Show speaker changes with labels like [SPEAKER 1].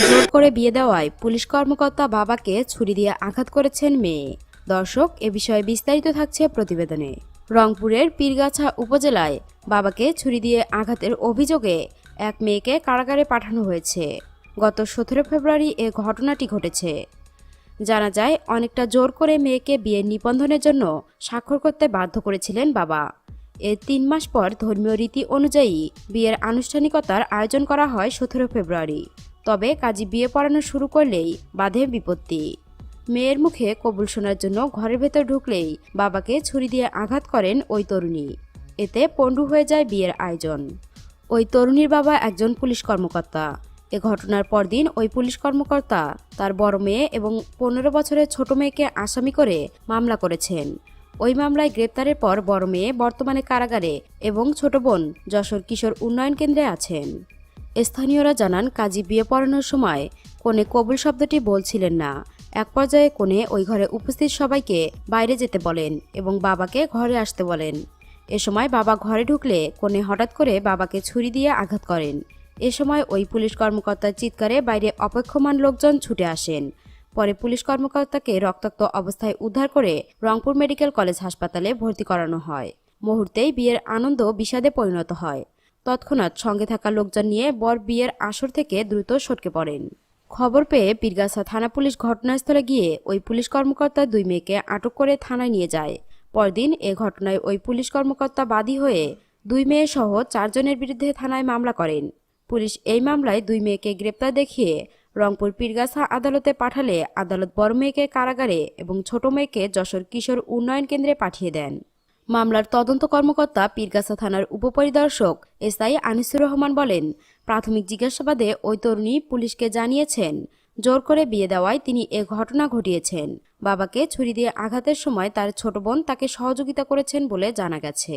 [SPEAKER 1] জোর করে বিয়ে দেওয়ায় পুলিশ কর্মকর্তা বাবাকে ছুরি দিয়ে আঘাত করেছেন মেয়ে। দর্শক, এ বিষয়ে বিস্তারিত থাকছে প্রতিবেদনে। রংপুরের পীরগাছা উপজেলায় বাবাকে ছুরি দিয়ে আঘাতের অভিযোগে এক মেয়েকে কারাগারে পাঠানো হয়েছে। গত সতেরো ফেব্রুয়ারি এ ঘটনাটি ঘটেছে। জানা যায়, অনেকটা জোর করে মেয়েকে বিয়ের নিবন্ধনের জন্য স্বাক্ষর করতে বাধ্য করেছিলেন বাবা। এর তিন মাস পর ধর্মীয় রীতি অনুযায়ী বিয়ের আনুষ্ঠানিকতার আয়োজন করা হয় সতেরো ফেব্রুয়ারি। তবে কাজী বিয়ে পড়ানো শুরু করলেই বাধে বিপত্তি। মেয়ের মুখে কবুল শোনার জন্য ঘরের ভেতর ঢুকলেই বাবাকে ছুরি দিয়ে আঘাত করেন ওই তরুণী। এতে পণ্ডু হয়ে যায় বিয়ের আয়োজন। ওই তরুণীর বাবা একজন পুলিশ কর্মকর্তা। এ ঘটনার পরদিন ওই পুলিশ কর্মকর্তা তার বড় মেয়ে এবং পনেরো বছরের ছোট মেয়েকে আসামি করে মামলা করেছেন। ওই মামলায় গ্রেপ্তারের পর বড় মেয়ে বর্তমানে কারাগারে এবং ছোট বোন যশোর কিশোর উন্নয়ন কেন্দ্রে আছেন। স্থানীয়রা জানান, কাজী বিয়ে পড়ানোর সময় কোনে কবুল শব্দটি বলছিলেন না। এক পর্যায়ে কোনে ওই ঘরে উপস্থিত সবাইকে বাইরে যেতে বলেন এবং বাবাকে ঘরে আসতে বলেন। এ সময় বাবা ঘরে ঢুকলে কোনে হঠাৎ করে বাবাকে ছুরি দিয়ে আঘাত করেন। এ সময় ওই পুলিশ কর্মকর্তার চিৎকারে বাইরে অপেক্ষমান লোকজন ছুটে আসেন। পরে পুলিশ কর্মকর্তাকে রক্তাক্ত অবস্থায় উদ্ধার করে রংপুর মেডিকেল কলেজ হাসপাতালে ভর্তি করানো হয়। মুহূর্তেই বিয়ের আনন্দ বিষাদে পরিণত হয়। তৎক্ষণাৎ সঙ্গে থাকা লোকজন নিয়ে বর বিয়ের আসর থেকে দ্রুত সটকে পড়েন। খবর পেয়ে পীরগাছা থানা পুলিশ ঘটনাস্থলে গিয়ে ওই পুলিশ কর্মকর্তা দুই মেয়েকে আটক করে থানায় নিয়ে যায়। পরদিন এ ঘটনায় ওই পুলিশ কর্মকর্তা বাদী হয়ে দুই মেয়ে সহ চারজনের বিরুদ্ধে থানায় মামলা করেন। পুলিশ এই মামলায় দুই মেয়েকে গ্রেপ্তার দেখিয়ে রংপুর পীরগাছা আদালতে পাঠালে আদালত বড় মেয়েকে কারাগারে এবং ছোট মেয়েকে যশোর কিশোর উন্নয়ন কেন্দ্রে পাঠিয়ে দেন। মামলার তদন্ত কর্মকর্তা পীরগাছা থানার উপপরিদর্শক এসআই আনিসুর রহমান বলেন, প্রাথমিক জিজ্ঞাসাবাদে ওই তরুণী পুলিশকে জানিয়েছেন, জোর করে বিয়ে দেওয়ায় তিনি এ ঘটনা ঘটিয়েছেন। বাবাকে ছুরি দিয়ে আঘাতের সময় তার ছোট বোন তাকে সহযোগিতা করেছেন বলে জানা গেছে।